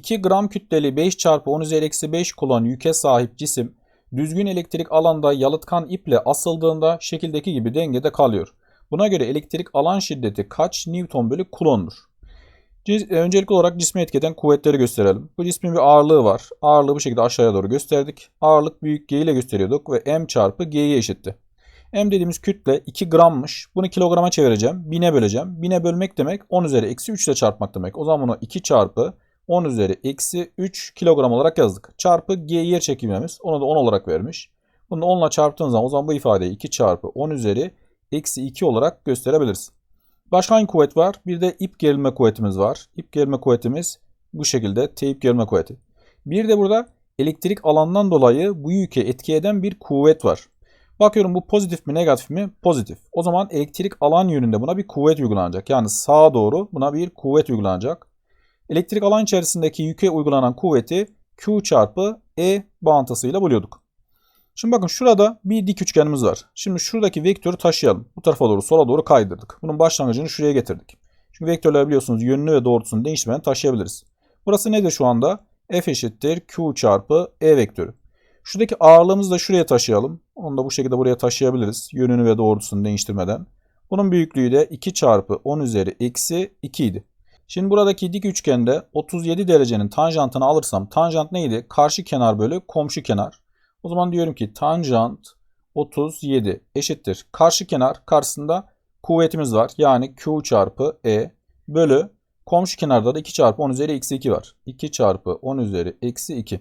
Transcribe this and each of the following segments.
2 gram kütleli 5 çarpı 10 üzeri eksi 5 kulon yüke sahip cisim düzgün elektrik alanda yalıtkan iple asıldığında şekildeki gibi dengede kalıyor. Buna göre elektrik alan şiddeti kaç Newton bölü kulondur? E, Öncelikli olarak cismi etkeden kuvvetleri gösterelim. Bu cismin bir ağırlığı var. Ağırlığı bu şekilde aşağıya doğru gösterdik. Ağırlık büyük G ile gösteriyorduk ve M çarpı G'ye eşitti. M dediğimiz kütle 2 grammış. Bunu kilograma çevireceğim. 1000'e böleceğim. 1000'e bölmek demek 10 üzeri eksi 3 ile çarpmak demek. O zaman bunu 2 çarpı 10 üzeri eksi 3 kilogram olarak yazdık. Çarpı G yer çekimimiz. Onu da 10 olarak vermiş. Bunu da 10 ile çarptığın zaman o zaman bu ifadeyi 2 çarpı 10 üzeri eksi 2 olarak gösterebiliriz. Başka hangi kuvvet var? Bir de ip gerilme kuvvetimiz var. İp gerilme kuvvetimiz bu şekilde teyip gerilme kuvveti. Bir de burada elektrik alandan dolayı bu yüke etki eden bir kuvvet var. Bakıyorum bu pozitif mi negatif mi? Pozitif. O zaman elektrik alan yönünde buna bir kuvvet uygulanacak. Yani sağa doğru buna bir kuvvet uygulanacak. Elektrik alan içerisindeki yüke uygulanan kuvveti Q çarpı E bağıntısıyla buluyorduk. Şimdi bakın şurada bir dik üçgenimiz var. Şimdi şuradaki vektörü taşıyalım. Bu tarafa doğru sola doğru kaydırdık. Bunun başlangıcını şuraya getirdik. Çünkü vektörler biliyorsunuz yönünü ve doğrultusunu değiştirmeden taşıyabiliriz. Burası nedir şu anda? F eşittir Q çarpı E vektörü. Şuradaki ağırlığımızı da şuraya taşıyalım. Onu da bu şekilde buraya taşıyabiliriz. Yönünü ve doğrultusunu değiştirmeden. Bunun büyüklüğü de 2 çarpı 10 üzeri eksi 2 idi. Şimdi buradaki dik üçgende 37 derecenin tanjantını alırsam tanjant neydi? Karşı kenar bölü komşu kenar. O zaman diyorum ki tanjant 37 eşittir. Karşı kenar karşısında kuvvetimiz var. Yani Q çarpı E bölü komşu kenarda da 2 çarpı 10 üzeri eksi 2 var. 2 çarpı 10 üzeri eksi 2.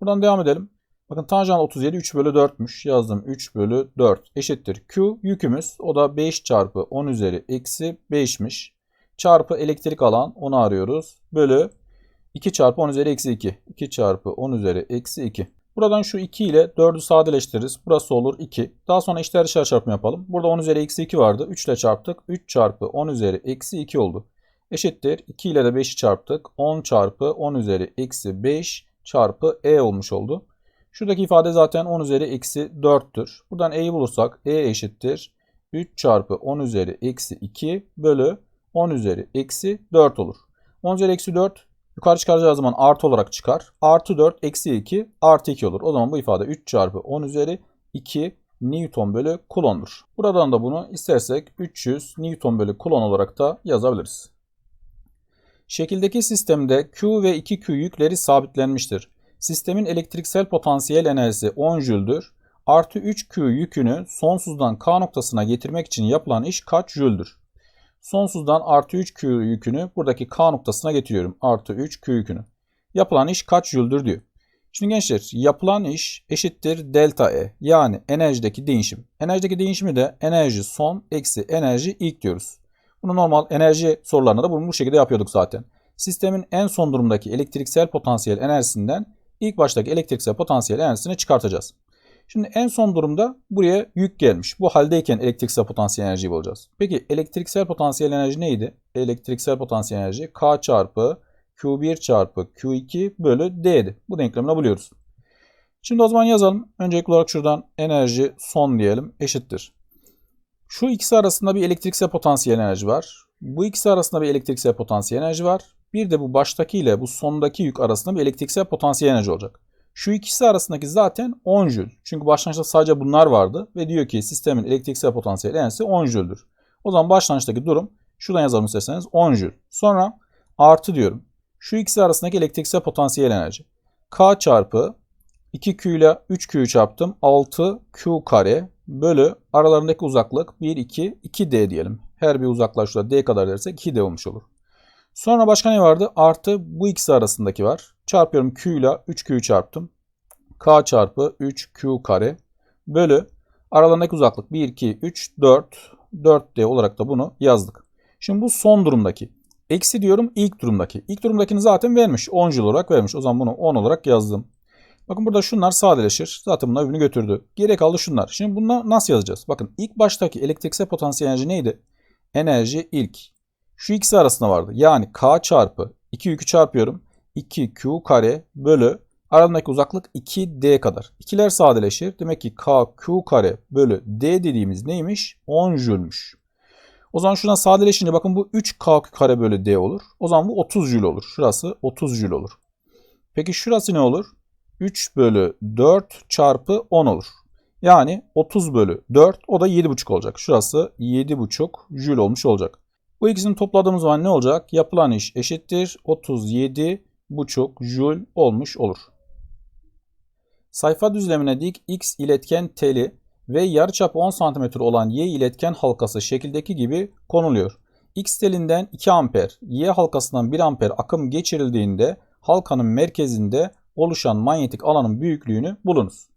Buradan devam edelim. Bakın tanjant 37 3 bölü 4'müş. Yazdım 3 bölü 4 eşittir. Q yükümüz o da 5 çarpı 10 üzeri eksi 5'miş. Çarpı elektrik alan onu arıyoruz. Bölü 2 çarpı 10 üzeri eksi 2. 2 çarpı 10 üzeri eksi 2. Buradan şu 2 ile 4'ü sadeleştiririz. Burası olur 2. Daha sonra eşler dışarı çarpımı yapalım. Burada 10 üzeri eksi 2 vardı. 3 ile çarptık. 3 çarpı 10 üzeri eksi 2 oldu. Eşittir. 2 ile de 5'i çarptık. 10 çarpı 10 üzeri eksi 5 çarpı E olmuş oldu. Şuradaki ifade zaten 10 üzeri eksi 4'tür. Buradan E'yi bulursak E eşittir. 3 çarpı 10 üzeri eksi 2 bölü 10 üzeri eksi 4 olur. 10 üzeri eksi 4 yukarı çıkaracağı zaman artı olarak çıkar. Artı 4 eksi 2 artı 2 olur. O zaman bu ifade 3 çarpı 10 üzeri 2 Newton bölü kulondur. Buradan da bunu istersek 300 Newton bölü kulon olarak da yazabiliriz. Şekildeki sistemde Q ve 2Q yükleri sabitlenmiştir. Sistemin elektriksel potansiyel enerjisi 10 jüldür. Artı 3Q yükünü sonsuzdan K noktasına getirmek için yapılan iş kaç jüldür? Sonsuzdan artı 3Q yükünü buradaki K noktasına getiriyorum. Artı 3Q yükünü. Yapılan iş kaç jüldür diyor. Şimdi gençler yapılan iş eşittir delta E. Yani enerjideki değişim. Enerjideki değişimi de enerji son eksi enerji ilk diyoruz. Bunu normal enerji sorularında da bunu bu şekilde yapıyorduk zaten. Sistemin en son durumdaki elektriksel potansiyel enerjisinden ilk baştaki elektriksel potansiyel enerjisini çıkartacağız. Şimdi en son durumda buraya yük gelmiş. Bu haldeyken elektriksel potansiyel enerjiyi bulacağız. Peki elektriksel potansiyel enerji neydi? Elektriksel potansiyel enerji K çarpı Q1 çarpı Q2 bölü D'di. Bu denklemle buluyoruz. Şimdi o zaman yazalım. Öncelikli olarak şuradan enerji son diyelim eşittir. Şu ikisi arasında bir elektriksel potansiyel enerji var. Bu ikisi arasında bir elektriksel potansiyel enerji var. Bir de bu baştaki ile bu sondaki yük arasında bir elektriksel potansiyel enerji olacak. Şu ikisi arasındaki zaten 10 jül. Çünkü başlangıçta sadece bunlar vardı ve diyor ki sistemin elektriksel potansiyel enerjisi 10 jüldür. O zaman başlangıçtaki durum şuradan yazalım isterseniz 10 jül. Sonra artı diyorum. Şu ikisi arasındaki elektriksel potansiyel enerji. K çarpı 2Q ile 3Q'yu çarptım. 6Q kare bölü aralarındaki uzaklık 1, 2, 2D diyelim. Her bir uzaklığa D kadar dersek 2D olmuş olur. Sonra başka ne vardı? Artı bu ikisi arasındaki var. Çarpıyorum Q ile 3Q'yu çarptım. K çarpı 3Q kare bölü aralarındaki uzaklık 1, 2, 3, 4. 4D olarak da bunu yazdık. Şimdi bu son durumdaki. Eksi diyorum ilk durumdaki. İlk durumdakini zaten vermiş. 10 jül olarak vermiş. O zaman bunu 10 olarak yazdım. Bakın burada şunlar sadeleşir. Zaten bunlar birbirini götürdü. Geriye kaldı şunlar. Şimdi bunu nasıl yazacağız? Bakın ilk baştaki elektriksel potansiyel enerji neydi? Enerji ilk. Şu ikisi arasında vardı. Yani K çarpı 2 yükü çarpıyorum. 2Q kare bölü aradaki uzaklık 2D kadar. İkiler sadeleşir. Demek ki KQ kare bölü D dediğimiz neymiş? 10 jülmüş. O zaman şuradan sadeleşince bakın bu 3K kare bölü D olur. O zaman bu 30 jül olur. Şurası 30 jül olur. Peki şurası ne olur? 3 bölü 4 çarpı 10 olur. Yani 30 bölü 4 o da 7,5 olacak. Şurası 7,5 jül olmuş olacak. Bu ikisini topladığımız zaman ne olacak? Yapılan iş eşittir 37,5 jül olmuş olur. Sayfa düzlemine dik x iletken teli ve yarıçapı 10 cm olan y iletken halkası şekildeki gibi konuluyor. X telinden 2 amper, Y halkasından 1 amper akım geçirildiğinde halkanın merkezinde oluşan manyetik alanın büyüklüğünü bulunuz.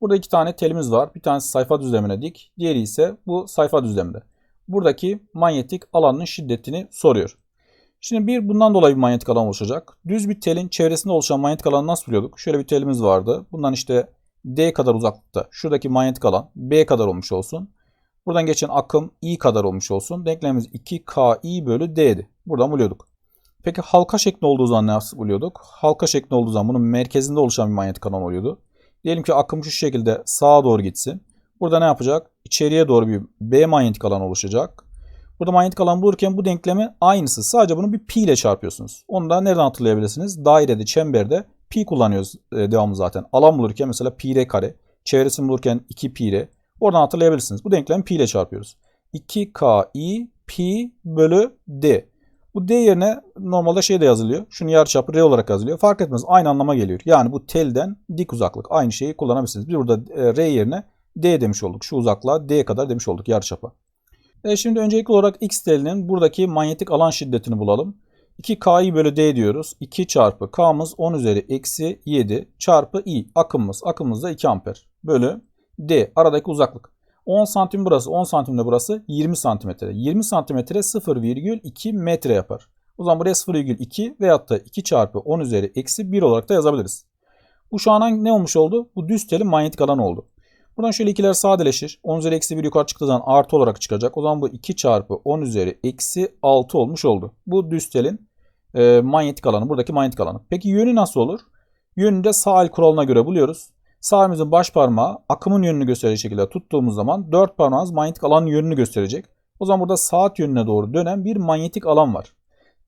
Burada iki tane telimiz var. Bir tanesi sayfa düzlemine dik, diğeri ise bu sayfa düzlemde. Buradaki manyetik alanın şiddetini soruyor. Şimdi bir bundan dolayı bir manyetik alan oluşacak. Düz bir telin çevresinde oluşan manyetik alanı nasıl buluyorduk? Şöyle bir telimiz vardı. Bundan işte D kadar uzaklıkta şuradaki manyetik alan B kadar olmuş olsun. Buradan geçen akım I kadar olmuş olsun. Denklemimiz 2KI bölü D'di. Buradan buluyorduk. Peki halka şeklinde olduğu zaman nasıl buluyorduk? Halka şeklinde olduğu zaman bunun merkezinde oluşan bir manyetik alan oluyordu. Diyelim ki akım şu şekilde sağa doğru gitsin. Burada ne yapacak? İçeriye doğru bir B manyetik alan oluşacak. Burada manyetik alan bulurken bu denklemi aynısı. Sadece bunu bir pi ile çarpıyorsunuz. Onu da nereden hatırlayabilirsiniz? Dairede, çemberde pi kullanıyoruz e, devamlı zaten. Alan bulurken mesela pi r kare. Çevresini bulurken 2 pi r. Oradan hatırlayabilirsiniz. Bu denklemi pi ile çarpıyoruz. 2ki pi bölü d. Bu d yerine normalde şey de yazılıyor. Şunu yarıçapı r olarak yazılıyor. Fark etmez. Aynı anlama geliyor. Yani bu telden dik uzaklık. Aynı şeyi kullanabilirsiniz. Biz burada e, r yerine d demiş olduk. Şu uzaklığa d kadar demiş olduk yarıçapı. E şimdi öncelikli olarak x telinin buradaki manyetik alan şiddetini bulalım. 2K'yı bölü D diyoruz. 2 çarpı K'mız 10 üzeri eksi 7 çarpı I akımımız. Akımımız da 2 amper bölü D aradaki uzaklık. 10 santim burası 10 santim de burası 20 santimetre. 20 santimetre 0,2 metre yapar. O zaman buraya 0,2 veyahut da 2 çarpı 10 üzeri eksi 1 olarak da yazabiliriz. Bu şu an ne olmuş oldu? Bu düz telin manyetik alan oldu. Buradan şöyle ikiler sadeleşir. 10 üzeri eksi 1 yukarı çıktığı zaman artı olarak çıkacak. O zaman bu 2 çarpı 10 üzeri eksi 6 olmuş oldu. Bu düz telin e, manyetik alanı. Buradaki manyetik alanı. Peki yönü nasıl olur? Yönünü de sağ el kuralına göre buluyoruz. Sağ elimizin baş parmağı akımın yönünü gösterecek şekilde tuttuğumuz zaman dört parmağımız manyetik alanın yönünü gösterecek. O zaman burada saat yönüne doğru dönen bir manyetik alan var.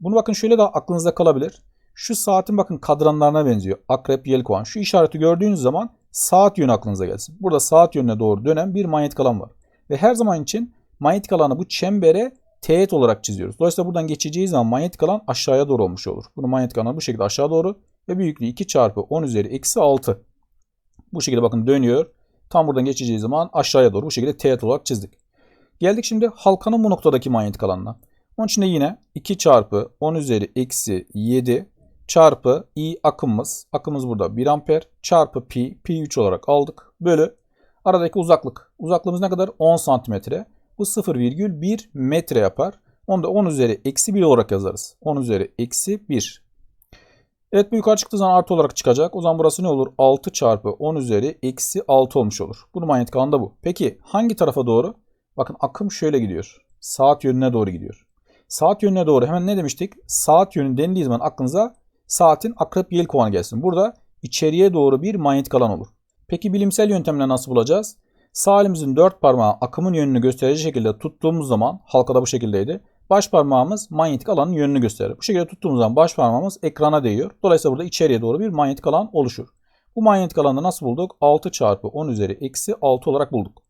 Bunu bakın şöyle de aklınızda kalabilir. Şu saatin bakın kadranlarına benziyor. Akrep, yelkoğan. Şu işareti gördüğünüz zaman saat yönü aklınıza gelsin. Burada saat yönüne doğru dönen bir manyetik alan var. Ve her zaman için manyetik alanı bu çembere teğet olarak çiziyoruz. Dolayısıyla buradan geçeceği zaman manyetik alan aşağıya doğru olmuş olur. Bunu manyetik alan bu şekilde aşağı doğru ve büyüklüğü 2 çarpı 10 üzeri eksi 6. Bu şekilde bakın dönüyor. Tam buradan geçeceği zaman aşağıya doğru bu şekilde teğet olarak çizdik. Geldik şimdi halkanın bu noktadaki manyetik alanına. Onun için de yine 2 çarpı 10 üzeri eksi 7 çarpı i akımımız. Akımımız burada 1 amper çarpı pi. Pi 3 olarak aldık. Bölü aradaki uzaklık. Uzaklığımız ne kadar? 10 santimetre. Bu 0,1 metre yapar. Onu da 10 üzeri eksi 1 olarak yazarız. 10 üzeri eksi 1. Evet bu yukarı çıktığı zaman artı olarak çıkacak. O zaman burası ne olur? 6 çarpı 10 üzeri eksi 6 olmuş olur. Bunun manyetik alanı da bu. Peki hangi tarafa doğru? Bakın akım şöyle gidiyor. Saat yönüne doğru gidiyor. Saat yönüne doğru hemen ne demiştik? Saat yönü dendiği zaman aklınıza saatin akrep yel kovanı gelsin. Burada içeriye doğru bir manyetik alan olur. Peki bilimsel yöntemle nasıl bulacağız? Sağ elimizin dört parmağı akımın yönünü gösterici şekilde tuttuğumuz zaman halkada bu şekildeydi. Baş parmağımız manyetik alanın yönünü gösterir. Bu şekilde tuttuğumuz zaman baş parmağımız ekrana değiyor. Dolayısıyla burada içeriye doğru bir manyetik alan oluşur. Bu manyetik alanı nasıl bulduk? 6 çarpı 10 üzeri eksi 6 olarak bulduk.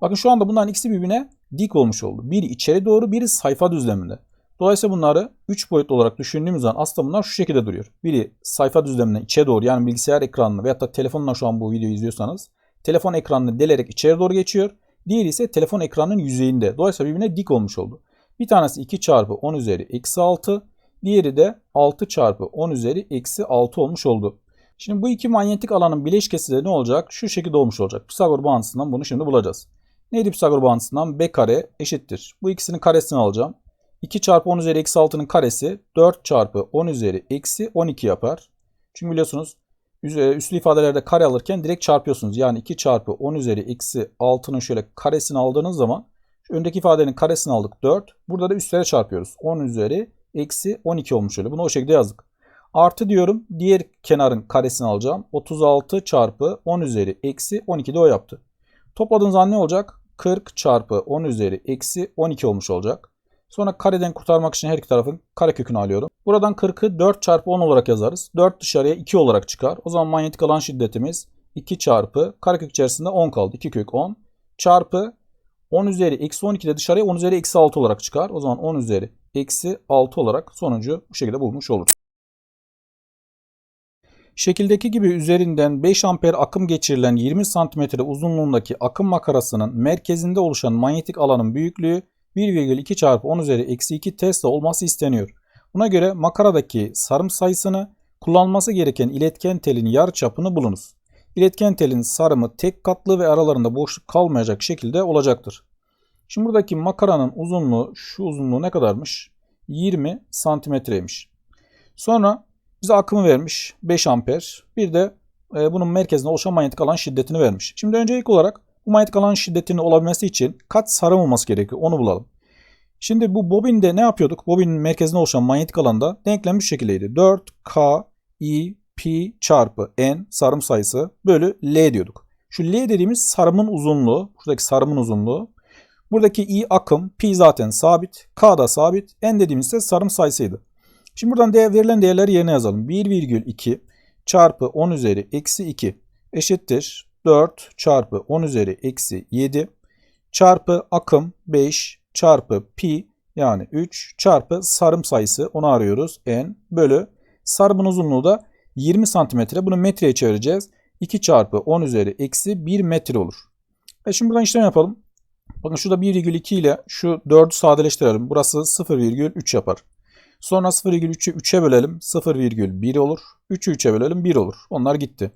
Bakın şu anda bunların ikisi birbirine dik olmuş oldu. Biri içeri doğru, biri sayfa düzleminde. Dolayısıyla bunları 3 boyutlu olarak düşündüğümüz zaman aslında bunlar şu şekilde duruyor. Biri sayfa düzlemine içe doğru yani bilgisayar ekranına veyahut da telefonla şu an bu videoyu izliyorsanız telefon ekranını delerek içeri doğru geçiyor. Diğeri ise telefon ekranının yüzeyinde. Dolayısıyla birbirine dik olmuş oldu. Bir tanesi 2 çarpı 10 üzeri eksi 6. Diğeri de 6 çarpı 10 üzeri eksi 6 olmuş oldu. Şimdi bu iki manyetik alanın bileşkesi de ne olacak? Şu şekilde olmuş olacak. Pisagor bağıntısından bunu şimdi bulacağız. Neydi Pisagor bağıntısından? B kare eşittir. Bu ikisinin karesini alacağım. 2 çarpı 10 üzeri eksi 6'nın karesi 4 çarpı 10 üzeri eksi 12 yapar. Çünkü biliyorsunuz üslü ifadelerde kare alırken direkt çarpıyorsunuz. Yani 2 çarpı 10 üzeri eksi 6'nın şöyle karesini aldığınız zaman öndeki ifadenin karesini aldık 4. Burada da üstlere çarpıyoruz. 10 üzeri eksi 12 olmuş öyle. Bunu o şekilde yazdık. Artı diyorum diğer kenarın karesini alacağım. 36 çarpı 10 üzeri eksi 12 de o yaptı. Topladığınız zaman ne olacak? 40 çarpı 10 üzeri eksi 12 olmuş olacak. Sonra kareden kurtarmak için her iki tarafın karekökünü alıyorum. Buradan 40'ı 4 çarpı 10 olarak yazarız. 4 dışarıya 2 olarak çıkar. O zaman manyetik alan şiddetimiz 2 çarpı karekök içerisinde 10 kaldı. 2 kök 10 çarpı 10 üzeri eksi 12 de dışarıya 10 üzeri eksi 6 olarak çıkar. O zaman 10 üzeri eksi 6 olarak sonucu bu şekilde bulmuş oluruz. Şekildeki gibi üzerinden 5 amper akım geçirilen 20 cm uzunluğundaki akım makarasının merkezinde oluşan manyetik alanın büyüklüğü 1,2 çarpı 10 üzeri eksi 2 Tesla olması isteniyor. Buna göre makaradaki sarım sayısını kullanması gereken iletken telin yarıçapını bulunuz. İletken telin sarımı tek katlı ve aralarında boşluk kalmayacak şekilde olacaktır. Şimdi buradaki makaranın uzunluğu şu uzunluğu ne kadarmış? 20 santimetreymiş. Sonra bize akımı vermiş 5 amper. Bir de e, bunun merkezinde oluşan manyetik alan şiddetini vermiş. Şimdi öncelikli olarak bu manyetik alan şiddetinin olabilmesi için kaç sarım olması gerekiyor onu bulalım. Şimdi bu bobinde ne yapıyorduk? Bobinin merkezinde oluşan manyetik alanda denklem şu şekildeydi. 4 K I pi çarpı n sarım sayısı bölü L diyorduk. Şu L dediğimiz sarımın uzunluğu. Buradaki sarımın uzunluğu. Buradaki I akım. Pi zaten sabit. K da sabit. N dediğimiz ise sarım sayısıydı. Şimdi buradan değer, verilen değerleri yerine yazalım. 1,2 çarpı 10 üzeri eksi 2 eşittir 4 çarpı 10 üzeri eksi 7 çarpı akım 5 çarpı pi yani 3 çarpı sarım sayısı onu arıyoruz n bölü sarımın uzunluğu da 20 santimetre bunu metreye çevireceğiz. 2 çarpı 10 üzeri eksi 1 metre olur. E şimdi buradan işlem yapalım. Bakın şurada 1,2 ile şu 4'ü sadeleştirelim. Burası 0,3 yapar. Sonra 0,3'ü 3'e bölelim. 0,1 olur. 3'ü 3'e bölelim 1 olur. Onlar gitti.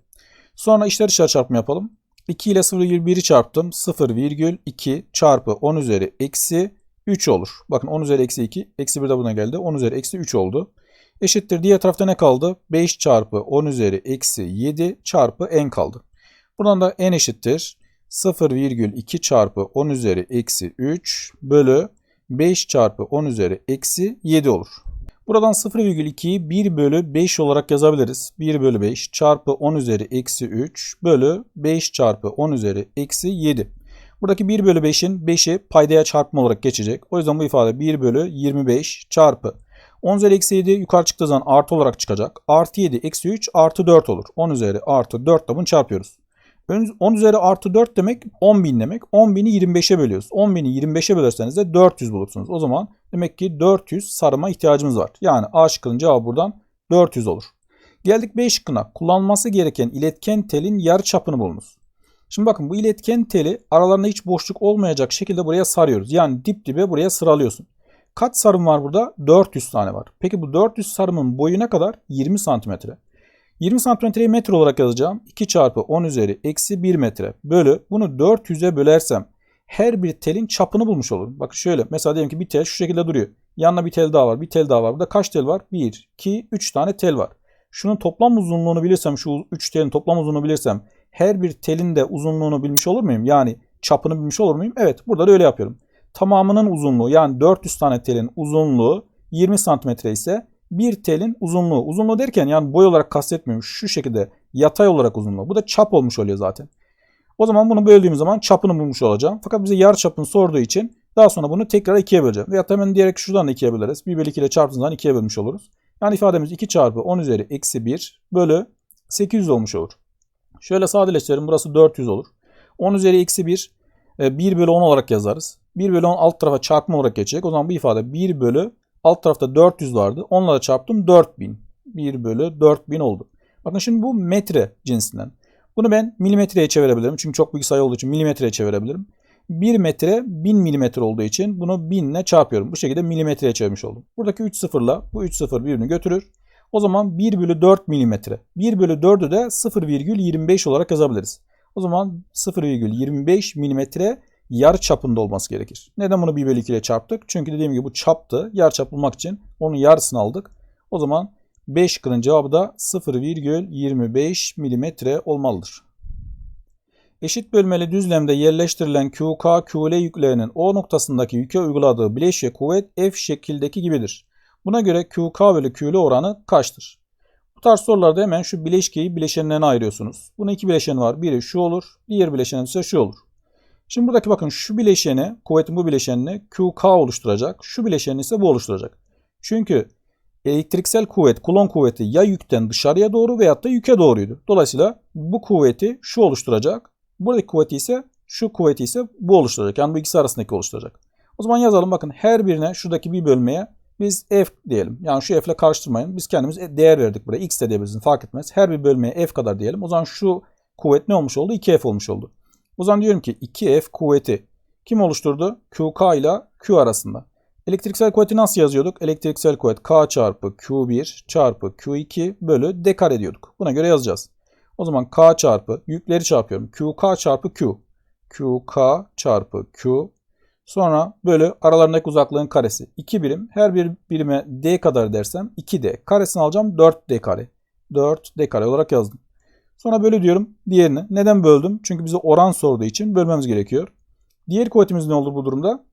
Sonra içler dışarı çarpma yapalım. 2 ile 0,1'i çarptım. 0,2 çarpı 10 üzeri eksi 3 olur. Bakın 10 üzeri eksi 2. Eksi 1 de buna geldi. 10 üzeri eksi 3 oldu. Eşittir. Diğer tarafta ne kaldı? 5 çarpı 10 üzeri eksi 7 çarpı n kaldı. Buradan da n eşittir. 0,2 çarpı 10 üzeri eksi 3 bölü 5 çarpı 10 üzeri eksi 7 olur. Buradan 0,2'yi 1 bölü 5 olarak yazabiliriz. 1 bölü 5 çarpı 10 üzeri eksi 3 bölü 5 çarpı 10 üzeri eksi 7. Buradaki 1 bölü 5'in 5'i paydaya çarpma olarak geçecek. O yüzden bu ifade 1 bölü 25 çarpı 10 üzeri eksi 7 yukarı çıktığı zaman artı olarak çıkacak. Artı 7 eksi 3 artı 4 olur. 10 üzeri artı 4 ile bunu çarpıyoruz. 10 üzeri artı 4 demek 10 bin demek. 10 bini 25'e bölüyoruz. 10 bini 25'e bölerseniz de 400 bulursunuz. O zaman demek ki 400 sarıma ihtiyacımız var. Yani A şıkkının cevabı buradan 400 olur. Geldik B şıkkına. Kullanması gereken iletken telin yarı çapını bulunuz. Şimdi bakın bu iletken teli aralarında hiç boşluk olmayacak şekilde buraya sarıyoruz. Yani dip dibe buraya sıralıyorsun. Kaç sarım var burada? 400 tane var. Peki bu 400 sarımın boyu ne kadar? 20 santimetre. 20 santimetreyi metre olarak yazacağım. 2 çarpı 10 üzeri eksi 1 metre bölü bunu 400'e bölersem her bir telin çapını bulmuş olurum. Bakın şöyle mesela diyelim ki bir tel şu şekilde duruyor. Yanına bir tel daha var bir tel daha var. Burada kaç tel var? 1, 2, 3 tane tel var. Şunun toplam uzunluğunu bilirsem şu 3 telin toplam uzunluğunu bilirsem her bir telin de uzunluğunu bilmiş olur muyum? Yani çapını bilmiş olur muyum? Evet burada da öyle yapıyorum. Tamamının uzunluğu yani 400 tane telin uzunluğu 20 santimetre ise bir telin uzunluğu. Uzunluğu derken yani boy olarak kastetmiyorum. Şu şekilde yatay olarak uzunluğu. Bu da çap olmuş oluyor zaten. O zaman bunu böldüğüm zaman çapını bulmuş olacağım. Fakat bize yarı çapını sorduğu için daha sonra bunu tekrar ikiye böleceğim. Veya hemen diyerek şuradan da ikiye böleriz. 1 bölü 2 ile çarptığımız zaman ikiye bölmüş oluruz. Yani ifademiz 2 çarpı 10 üzeri eksi 1 bölü 800 olmuş olur. Şöyle sadeleştirelim. Burası 400 olur. 10 üzeri eksi 1 1 bölü 10 olarak yazarız. 1 bölü 10 alt tarafa çarpma olarak geçecek. O zaman bu ifade 1 bölü alt tarafta 400 vardı. Onunla da çarptım 4000. 1 bölü 4000 oldu. Bakın şimdi bu metre cinsinden. Bunu ben milimetreye çevirebilirim. Çünkü çok büyük sayı olduğu için milimetreye çevirebilirim. 1 metre 1000 milimetre olduğu için bunu 1000 ile çarpıyorum. Bu şekilde milimetreye çevirmiş oldum. Buradaki 3 sıfırla bu 3 sıfır birbirini götürür. O zaman 1 bölü 4 milimetre. 1 bölü 4'ü de 0,25 olarak yazabiliriz. O zaman 0,25 milimetre yarı çapında olması gerekir. Neden bunu 1 bölü 2 ile çarptık? Çünkü dediğim gibi bu çaptı. Yarı çap bulmak için onun yarısını aldık. O zaman 5 şıkkının cevabı da 0,25 milimetre olmalıdır. Eşit bölmeli düzlemde yerleştirilen QK, QL yüklerinin O noktasındaki yüke uyguladığı bileşke kuvvet F şekildeki gibidir. Buna göre QK bölü QL oranı kaçtır? Bu tarz sorularda hemen şu bileşkeyi bileşenlerine ayırıyorsunuz. Bunun iki bileşeni var. Biri şu olur, diğer bileşeni ise şu olur. Şimdi buradaki bakın şu bileşeni, kuvvetin bu bileşenini QK oluşturacak. Şu bileşeni ise bu oluşturacak. Çünkü elektriksel kuvvet, kulon kuvveti ya yükten dışarıya doğru veyahut da yüke doğruydu. Dolayısıyla bu kuvveti şu oluşturacak. Buradaki kuvveti ise şu kuvveti ise bu oluşturacak. Yani bu ikisi arasındaki oluşturacak. O zaman yazalım bakın her birine şuradaki bir bölmeye biz f diyelim. Yani şu f ile karıştırmayın. Biz kendimiz değer verdik buraya. x de diyebilirsiniz fark etmez. Her bir bölmeye f kadar diyelim. O zaman şu kuvvet ne olmuş oldu? 2f olmuş oldu. O zaman diyorum ki 2f kuvveti kim oluşturdu? QK ile Q arasında. Elektriksel kuvveti nasıl yazıyorduk? Elektriksel kuvvet K çarpı Q1 çarpı Q2 bölü D kare diyorduk. Buna göre yazacağız. O zaman K çarpı yükleri çarpıyorum. QK çarpı Q. QK çarpı Q. Sonra bölü aralarındaki uzaklığın karesi. 2 birim. Her bir birime D kadar dersem 2D. Karesini alacağım 4D kare. 4D kare olarak yazdım. Sonra bölü diyorum diğerini. Neden böldüm? Çünkü bize oran sorduğu için bölmemiz gerekiyor. Diğer kuvvetimiz ne olur bu durumda?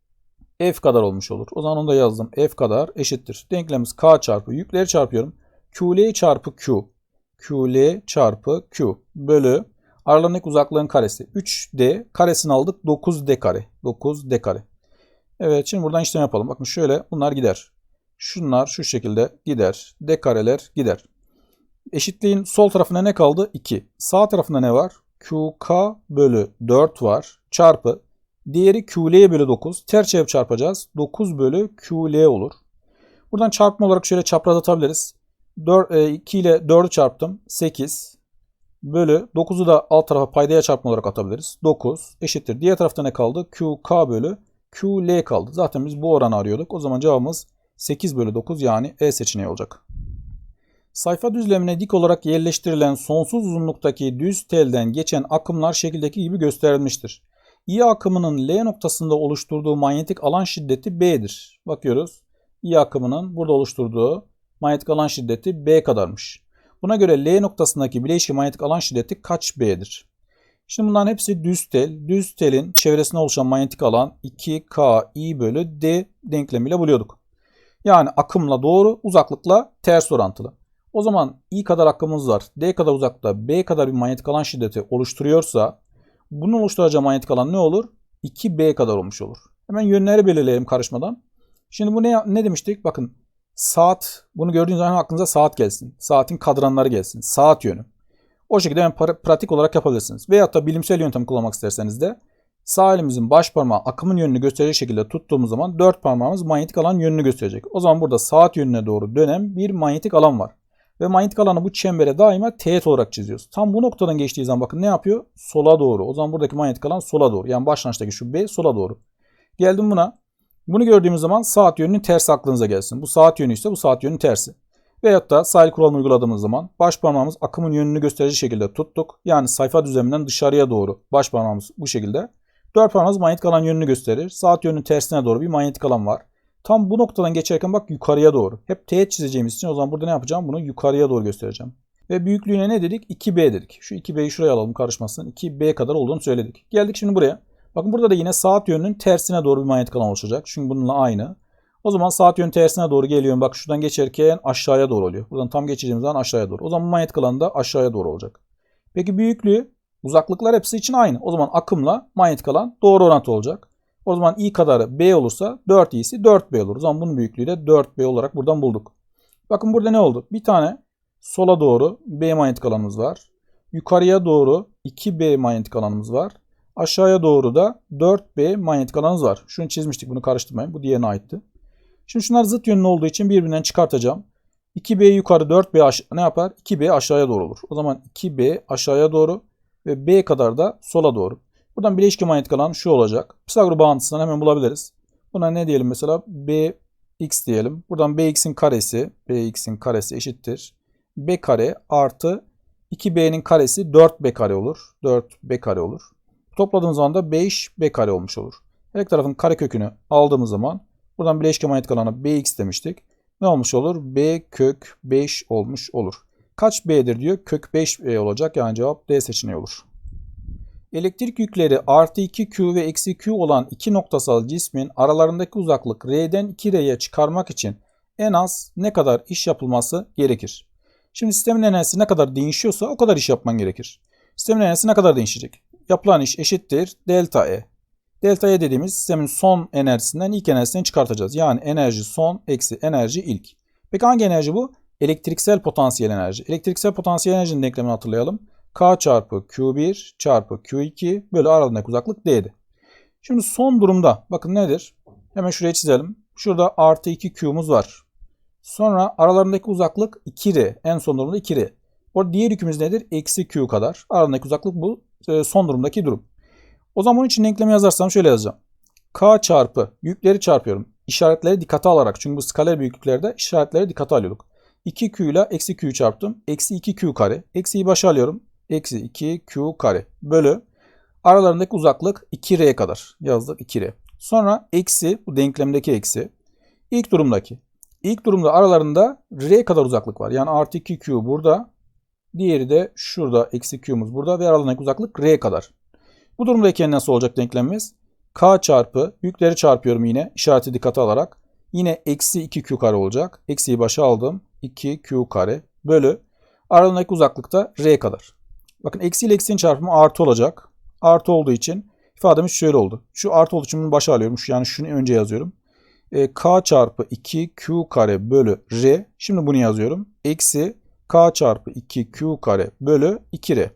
F kadar olmuş olur. O zaman onu da yazdım. F kadar eşittir. Denklemimiz K çarpı yükleri çarpıyorum. QL çarpı Q. QL çarpı Q bölü aralarındaki uzaklığın karesi. 3D karesini aldık. 9D kare. 9D kare. Evet şimdi buradan işlem yapalım. Bakın şöyle bunlar gider. Şunlar şu şekilde gider. D kareler gider. Eşitliğin sol tarafına ne kaldı? 2. Sağ tarafında ne var? QK bölü 4 var. Çarpı Diğeri QL bölü 9. Ters çarpacağız. 9 bölü QL olur. Buradan çarpma olarak şöyle çapraz atabiliriz. 4, 2 ile 4'ü çarptım. 8 bölü 9'u da alt tarafa paydaya çarpma olarak atabiliriz. 9 eşittir. Diğer tarafta ne kaldı? QK bölü QL kaldı. Zaten biz bu oranı arıyorduk. O zaman cevabımız 8 bölü 9 yani E seçeneği olacak. Sayfa düzlemine dik olarak yerleştirilen sonsuz uzunluktaki düz telden geçen akımlar şekildeki gibi gösterilmiştir. I akımının L noktasında oluşturduğu manyetik alan şiddeti B'dir. Bakıyoruz. I akımının burada oluşturduğu manyetik alan şiddeti B kadarmış. Buna göre L noktasındaki bileşik manyetik alan şiddeti kaç B'dir? Şimdi bunların hepsi düz tel. Düz telin çevresinde oluşan manyetik alan 2K I bölü D denklemiyle buluyorduk. Yani akımla doğru, uzaklıkla ters orantılı. O zaman I kadar akımımız var. D kadar uzakta B kadar bir manyetik alan şiddeti oluşturuyorsa bunun oluşturacağı manyetik alan ne olur? 2B kadar olmuş olur. Hemen yönleri belirleyelim karışmadan. Şimdi bu ne, ne demiştik? Bakın saat bunu gördüğünüz zaman aklınıza saat gelsin. Saatin kadranları gelsin. Saat yönü. O şekilde hemen pratik olarak yapabilirsiniz. Veyahut da bilimsel yöntem kullanmak isterseniz de sağ elimizin baş parmağı akımın yönünü gösterecek şekilde tuttuğumuz zaman dört parmağımız manyetik alan yönünü gösterecek. O zaman burada saat yönüne doğru dönen bir manyetik alan var. Ve manyetik alanı bu çembere daima teğet olarak çiziyoruz. Tam bu noktadan geçtiği zaman bakın ne yapıyor? Sola doğru. O zaman buradaki manyetik alan sola doğru. Yani başlangıçtaki şu B sola doğru. Geldim buna. Bunu gördüğümüz zaman saat yönünün tersi aklınıza gelsin. Bu saat yönü ise bu saat yönünün tersi. Veyahut da sahil kuralını uyguladığımız zaman baş parmağımız akımın yönünü gösterici şekilde tuttuk. Yani sayfa düzleminden dışarıya doğru baş parmağımız bu şekilde. Dört parmağımız manyetik alan yönünü gösterir. Saat yönünün tersine doğru bir manyetik alan var. Tam bu noktadan geçerken bak yukarıya doğru. Hep teğet çizeceğimiz için o zaman burada ne yapacağım? Bunu yukarıya doğru göstereceğim. Ve büyüklüğüne ne dedik? 2B dedik. Şu 2B'yi şuraya alalım karışmasın. 2B kadar olduğunu söyledik. Geldik şimdi buraya. Bakın burada da yine saat yönünün tersine doğru bir manyetik alan oluşacak. Çünkü bununla aynı. O zaman saat yönü tersine doğru geliyorum. Bak şuradan geçerken aşağıya doğru oluyor. Buradan tam geçeceğimiz zaman aşağıya doğru. O zaman manyetik alan da aşağıya doğru olacak. Peki büyüklüğü, uzaklıklar hepsi için aynı. O zaman akımla manyetik alan doğru orantı olacak. O zaman i kadarı b olursa 4 i'si 4b olur. O zaman bunun büyüklüğü de 4b olarak buradan bulduk. Bakın burada ne oldu? Bir tane sola doğru b manyetik alanımız var. Yukarıya doğru 2b manyetik alanımız var. Aşağıya doğru da 4b manyetik alanımız var. Şunu çizmiştik bunu karıştırmayın. Bu diğerine aitti. Şimdi şunlar zıt yönlü olduğu için birbirinden çıkartacağım. 2b yukarı 4b ne yapar? 2b aşağıya doğru olur. O zaman 2b aşağıya doğru ve b kadar da sola doğru. Buradan bileşik manyetik alan şu olacak. Pisagor bağıntısından hemen bulabiliriz. Buna ne diyelim mesela? Bx diyelim. Buradan bx'in karesi, bx'in karesi eşittir. b kare artı 2b'nin karesi 4b kare olur. 4b kare olur. Topladığımız zaman da 5b kare olmuş olur. Her tarafın kare kökünü aldığımız zaman buradan bileşik manyetik alana bx demiştik. Ne olmuş olur? b kök 5 olmuş olur. Kaç b'dir diyor? Kök 5b olacak. Yani cevap D seçeneği olur. Elektrik yükleri artı 2Q ve eksi Q olan iki noktasal cismin aralarındaki uzaklık R'den 2R'ye çıkarmak için en az ne kadar iş yapılması gerekir? Şimdi sistemin enerjisi ne kadar değişiyorsa o kadar iş yapman gerekir. Sistemin enerjisi ne kadar değişecek? Yapılan iş eşittir delta E. Delta E dediğimiz sistemin son enerjisinden ilk enerjisinden çıkartacağız. Yani enerji son eksi enerji ilk. Peki hangi enerji bu? Elektriksel potansiyel enerji. Elektriksel potansiyel enerjinin denklemini hatırlayalım. K çarpı Q1 çarpı Q2 bölü aralarındaki uzaklık D'di. Şimdi son durumda bakın nedir? Hemen şuraya çizelim. Şurada artı 2 Q'muz var. Sonra aralarındaki uzaklık 2R. En son durumda 2R. Orada diğer yükümüz nedir? Eksi Q kadar. Aralarındaki uzaklık bu e, son durumdaki durum. O zaman bunun için denklemi yazarsam şöyle yazacağım. K çarpı yükleri çarpıyorum. İşaretleri dikkate alarak. Çünkü bu skaler büyüklüklerde işaretleri dikkate alıyorduk. 2Q ile eksi Q'yu çarptım. Eksi 2Q kare. Eksiyi başa alıyorum. Eksi 2Q kare. Bölü. Aralarındaki uzaklık 2R kadar. Yazdık 2R. Sonra eksi bu denklemdeki eksi. İlk durumdaki. İlk durumda aralarında R kadar uzaklık var. Yani artı 2Q burada. Diğeri de şurada eksi Q'muz burada ve aralarındaki uzaklık R kadar. Bu durumdayken nasıl olacak denklemimiz? K çarpı yükleri çarpıyorum yine işareti dikkate alarak. Yine eksi 2Q kare olacak. Eksiyi başa aldım. 2Q kare bölü. Aralarındaki uzaklık da R kadar. Bakın eksi ile eksinin çarpımı artı olacak. Artı olduğu için ifademiz şöyle oldu. Şu artı olduğu için bunu başa alıyorum. Şu, yani şunu önce yazıyorum. E, K çarpı 2Q kare bölü R. Şimdi bunu yazıyorum. Eksi K çarpı 2Q kare bölü 2R.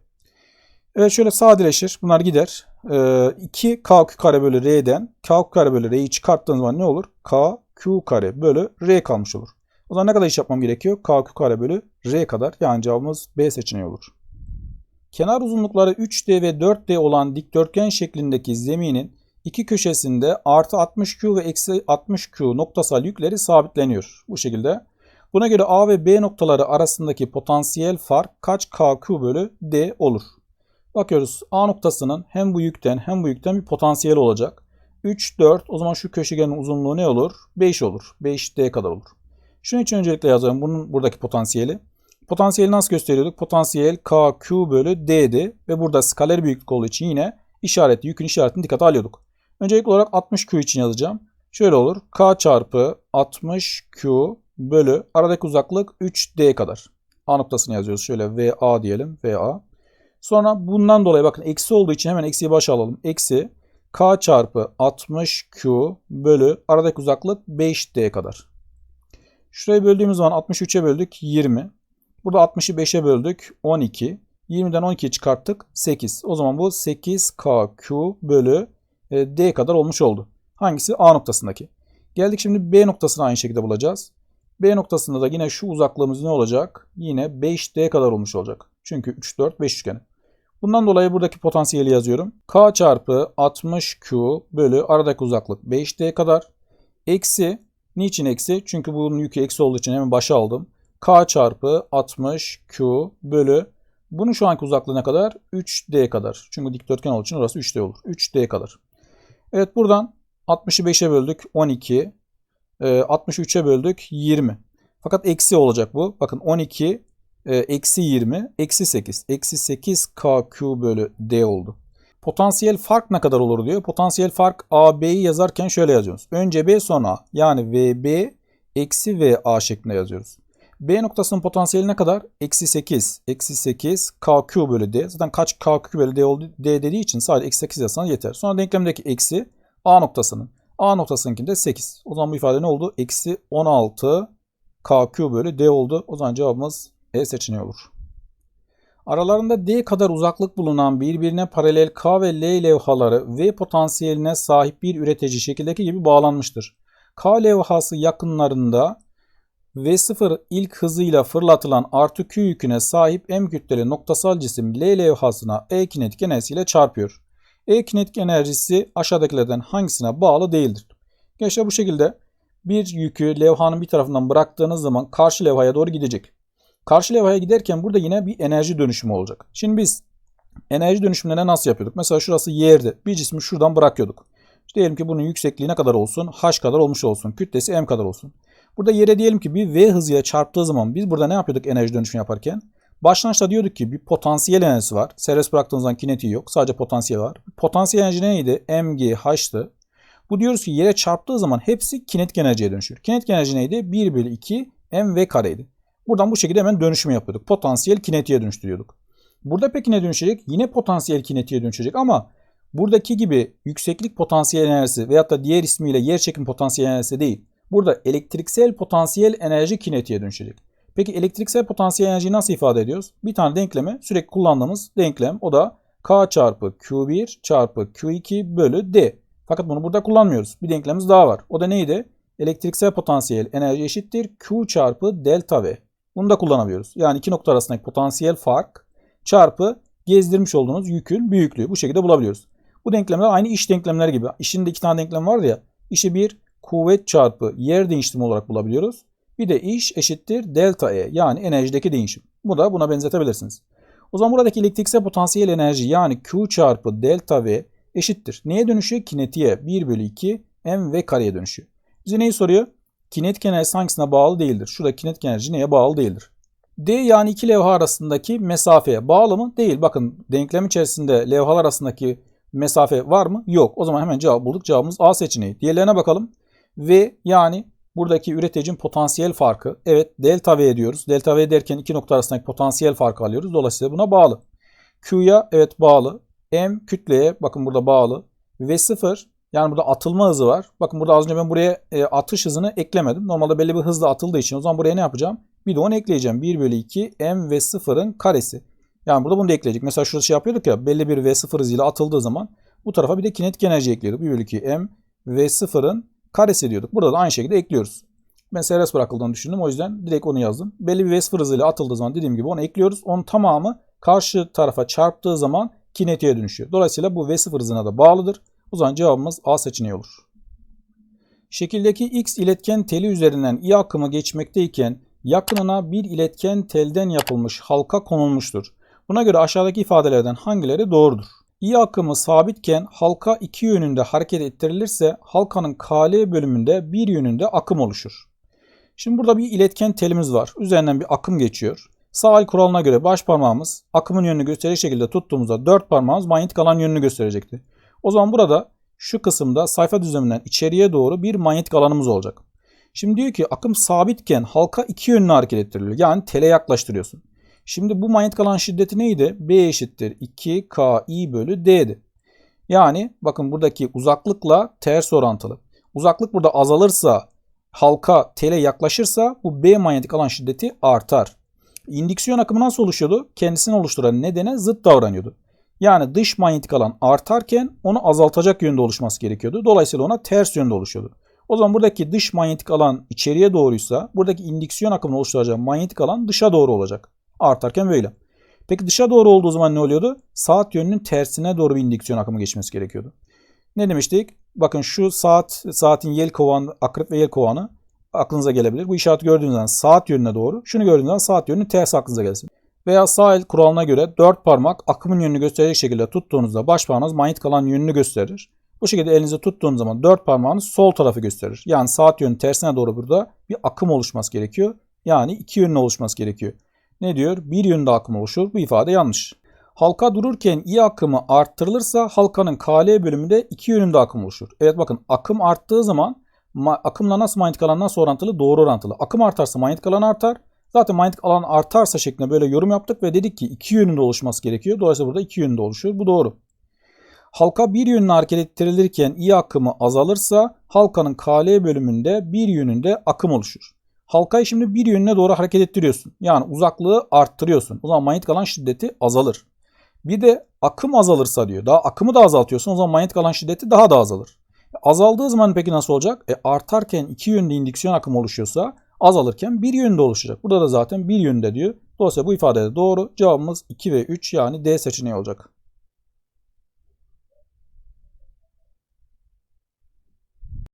Evet şöyle sadeleşir. Bunlar gider. E, 2 K kare bölü R'den K kare bölü R'yi çıkarttığınız zaman ne olur? K Q kare bölü R kalmış olur. O zaman ne kadar iş yapmam gerekiyor? K Q kare bölü R kadar. Yani cevabımız B seçeneği olur. Kenar uzunlukları 3D ve 4D olan dikdörtgen şeklindeki zeminin iki köşesinde artı 60Q ve eksi 60Q noktasal yükleri sabitleniyor. Bu şekilde. Buna göre A ve B noktaları arasındaki potansiyel fark kaç KQ bölü D olur? Bakıyoruz A noktasının hem bu yükten hem bu yükten bir potansiyel olacak. 3, 4 o zaman şu köşegenin uzunluğu ne olur? 5 olur. 5D kadar olur. Şunun için öncelikle yazalım bunun buradaki potansiyeli. Potansiyeli nasıl gösteriyorduk? Potansiyel KQ bölü D'di ve burada skaler büyüklük olduğu için yine işareti, yükün işaretini dikkate alıyorduk. Öncelikli olarak 60Q için yazacağım. Şöyle olur. K çarpı 60Q bölü aradaki uzaklık 3D kadar. A noktasını yazıyoruz. Şöyle VA diyelim. VA. Sonra bundan dolayı bakın eksi olduğu için hemen eksiyi başa alalım. Eksi K çarpı 60Q bölü aradaki uzaklık 5D kadar. Şurayı böldüğümüz zaman 63'e böldük 20. Burada 60'ı 5'e böldük 12. 20'den 12'yi çıkarttık 8. O zaman bu 8KQ bölü e, D kadar olmuş oldu. Hangisi? A noktasındaki. Geldik şimdi B noktasını aynı şekilde bulacağız. B noktasında da yine şu uzaklığımız ne olacak? Yine 5D kadar olmuş olacak. Çünkü 3, 4, 5 üçgeni. Bundan dolayı buradaki potansiyeli yazıyorum. K çarpı 60Q bölü aradaki uzaklık 5D kadar. Eksi. Niçin eksi? Çünkü bunun yükü eksi olduğu için hemen başa aldım. K çarpı 60Q bölü bunun şu anki uzaklığı ne kadar? 3D kadar. Çünkü dikdörtgen olduğu için orası 3D olur. 3D kadar. Evet buradan 60'ı 5'e böldük 12. 63'e ee, böldük 20. Fakat eksi olacak bu. Bakın 12 e, eksi 20 eksi 8. Eksi 8 KQ bölü D oldu. Potansiyel fark ne kadar olur diyor. Potansiyel fark AB'yi yazarken şöyle yazıyoruz. Önce B sonra. Yani VB eksi VA şeklinde yazıyoruz. B noktasının potansiyeli ne kadar? Eksi 8. Eksi 8 KQ bölü D. Zaten kaç KQ bölü D oldu? D dediği için sadece eksi 8 yazsanız yeter. Sonra denklemdeki eksi A noktasının. A noktasınınkinde 8. O zaman bu ifade ne oldu? Eksi 16 KQ bölü D oldu. O zaman cevabımız E seçeneği olur. Aralarında D kadar uzaklık bulunan birbirine paralel K ve L levhaları V potansiyeline sahip bir üretici şekildeki gibi bağlanmıştır. K levhası yakınlarında V0 ilk hızıyla fırlatılan artı Q yüküne sahip M kütleli noktasal cisim L levhasına E kinetik enerjisiyle çarpıyor. E kinetik enerjisi aşağıdakilerden hangisine bağlı değildir? Gençler bu şekilde bir yükü levhanın bir tarafından bıraktığınız zaman karşı levhaya doğru gidecek. Karşı levhaya giderken burada yine bir enerji dönüşümü olacak. Şimdi biz enerji dönüşümlerine nasıl yapıyorduk? Mesela şurası yerdi. Bir cismi şuradan bırakıyorduk. İşte diyelim ki bunun yüksekliği ne kadar olsun? H kadar olmuş olsun. Kütlesi M kadar olsun. Burada yere diyelim ki bir V hızıyla çarptığı zaman biz burada ne yapıyorduk enerji dönüşümü yaparken? Başlangıçta diyorduk ki bir potansiyel enerjisi var. Serbest bıraktığınız zaman kinetiği yok. Sadece potansiyel var. Potansiyel enerji neydi? MGH'tı. Bu diyoruz ki yere çarptığı zaman hepsi kinetik enerjiye dönüşür. Kinetik enerji neydi? 1 bölü 2 mv kareydi. Buradan bu şekilde hemen dönüşümü yapıyorduk. Potansiyel kinetiğe dönüştürüyorduk. Burada peki ne dönüşecek? Yine potansiyel kinetiğe dönüşecek ama buradaki gibi yükseklik potansiyel enerjisi veyahut da diğer ismiyle yer çekim potansiyel enerjisi değil. Burada elektriksel potansiyel enerji kinetiğe dönüşecek. Peki elektriksel potansiyel enerjiyi nasıl ifade ediyoruz? Bir tane denklemi sürekli kullandığımız denklem o da K çarpı Q1 çarpı Q2 bölü D. Fakat bunu burada kullanmıyoruz. Bir denklemimiz daha var. O da neydi? Elektriksel potansiyel enerji eşittir Q çarpı delta V. Bunu da kullanabiliyoruz. Yani iki nokta arasındaki potansiyel fark çarpı gezdirmiş olduğunuz yükün büyüklüğü. Bu şekilde bulabiliyoruz. Bu denklemler aynı iş denklemleri gibi. İşin de iki tane denklem vardı ya. İşi bir kuvvet çarpı yer değiştirme olarak bulabiliyoruz. Bir de iş eşittir delta E yani enerjideki değişim. Bu da buna benzetebilirsiniz. O zaman buradaki elektriksel potansiyel enerji yani Q çarpı delta V eşittir. Neye dönüşüyor? Kinetiğe 1 bölü 2 mv kareye dönüşüyor. Bize neyi soruyor? Kinetik enerji hangisine bağlı değildir? Şurada kinetik enerji neye bağlı değildir? D yani iki levha arasındaki mesafeye bağlı mı? Değil. Bakın denklem içerisinde levhalar arasındaki mesafe var mı? Yok. O zaman hemen cevap bulduk. Cevabımız A seçeneği. Diğerlerine bakalım. V yani buradaki üreticinin potansiyel farkı. Evet delta V diyoruz. Delta V derken iki nokta arasındaki potansiyel farkı alıyoruz. Dolayısıyla buna bağlı. Q'ya evet bağlı. M kütleye bakın burada bağlı. V0 yani burada atılma hızı var. Bakın burada az önce ben buraya e, atış hızını eklemedim. Normalde belli bir hızla atıldığı için o zaman buraya ne yapacağım? Bir de onu ekleyeceğim. 1 bölü 2 m ve 0'ın karesi. Yani burada bunu da ekleyecek. Mesela şurada şey yapıyorduk ya belli bir v0 hızıyla atıldığı zaman bu tarafa bir de kinetik enerji ekliyorduk. 1 bölü 2 m v 0'ın karesi diyorduk. Burada da aynı şekilde ekliyoruz. Ben serbest bırakıldığını düşündüm. O yüzden direkt onu yazdım. Belli bir v0 hızıyla atıldığı zaman dediğim gibi onu ekliyoruz. Onun tamamı karşı tarafa çarptığı zaman kinetiğe dönüşüyor. Dolayısıyla bu v0 hızına da bağlıdır. O zaman cevabımız A seçeneği olur. Şekildeki X iletken teli üzerinden I akımı geçmekteyken yakınına bir iletken telden yapılmış halka konulmuştur. Buna göre aşağıdaki ifadelerden hangileri doğrudur? I akımı sabitken halka iki yönünde hareket ettirilirse halkanın KL bölümünde bir yönünde akım oluşur. Şimdi burada bir iletken telimiz var. Üzerinden bir akım geçiyor. Sağ el kuralına göre baş parmağımız akımın yönünü gösterecek şekilde tuttuğumuzda dört parmağımız manyetik alan yönünü gösterecekti. O zaman burada şu kısımda sayfa düzleminden içeriye doğru bir manyetik alanımız olacak. Şimdi diyor ki akım sabitken halka iki yönlü hareket ettiriliyor. Yani tele yaklaştırıyorsun. Şimdi bu manyetik alan şiddeti neydi? B eşittir 2 KI bölü D'di. Yani bakın buradaki uzaklıkla ters orantılı. Uzaklık burada azalırsa halka tele yaklaşırsa bu B manyetik alan şiddeti artar. İndüksiyon akımı nasıl oluşuyordu? Kendisini oluşturan nedene zıt davranıyordu. Yani dış manyetik alan artarken onu azaltacak yönde oluşması gerekiyordu. Dolayısıyla ona ters yönde oluşuyordu. O zaman buradaki dış manyetik alan içeriye doğruysa buradaki indüksiyon akımını oluşturacak manyetik alan dışa doğru olacak. Artarken böyle. Peki dışa doğru olduğu zaman ne oluyordu? Saat yönünün tersine doğru bir indüksiyon akımı geçmesi gerekiyordu. Ne demiştik? Bakın şu saat saatin yel kovanı, akrep ve yel kovanı aklınıza gelebilir. Bu işareti gördüğünüz zaman saat yönüne doğru. Şunu gördüğünüz zaman saat yönünün ters aklınıza gelsin. Veya sağ el kuralına göre dört parmak akımın yönünü gösterecek şekilde tuttuğunuzda baş parmağınız manyetik alan yönünü gösterir. Bu şekilde elinizi tuttuğunuz zaman dört parmağınız sol tarafı gösterir. Yani saat yönü tersine doğru burada bir akım oluşması gerekiyor. Yani iki yönlü oluşması gerekiyor. Ne diyor? Bir yönde akım oluşur. Bu ifade yanlış. Halka dururken i akımı arttırılırsa halkanın KL bölümünde iki yönünde akım oluşur. Evet bakın akım arttığı zaman akımla nasıl manyetik alan nasıl orantılı? Doğru orantılı. Akım artarsa manyetik alan artar. Zaten manyetik alan artarsa şeklinde böyle yorum yaptık ve dedik ki iki yönünde oluşması gerekiyor. Dolayısıyla burada iki yönünde oluşuyor. Bu doğru. Halka bir yönlü hareket ettirilirken i akımı azalırsa halkanın KL bölümünde bir yönünde akım oluşur. Halkayı şimdi bir yönüne doğru hareket ettiriyorsun. Yani uzaklığı arttırıyorsun. O zaman manyetik alan şiddeti azalır. Bir de akım azalırsa diyor. Daha akımı da azaltıyorsun. O zaman manyetik alan şiddeti daha da azalır. Azaldığı zaman peki nasıl olacak? E artarken iki yönlü indüksiyon akımı oluşuyorsa azalırken bir yönde oluşacak. Burada da zaten bir yönde diyor. Dolayısıyla bu ifade de doğru. Cevabımız 2 ve 3 yani D seçeneği olacak.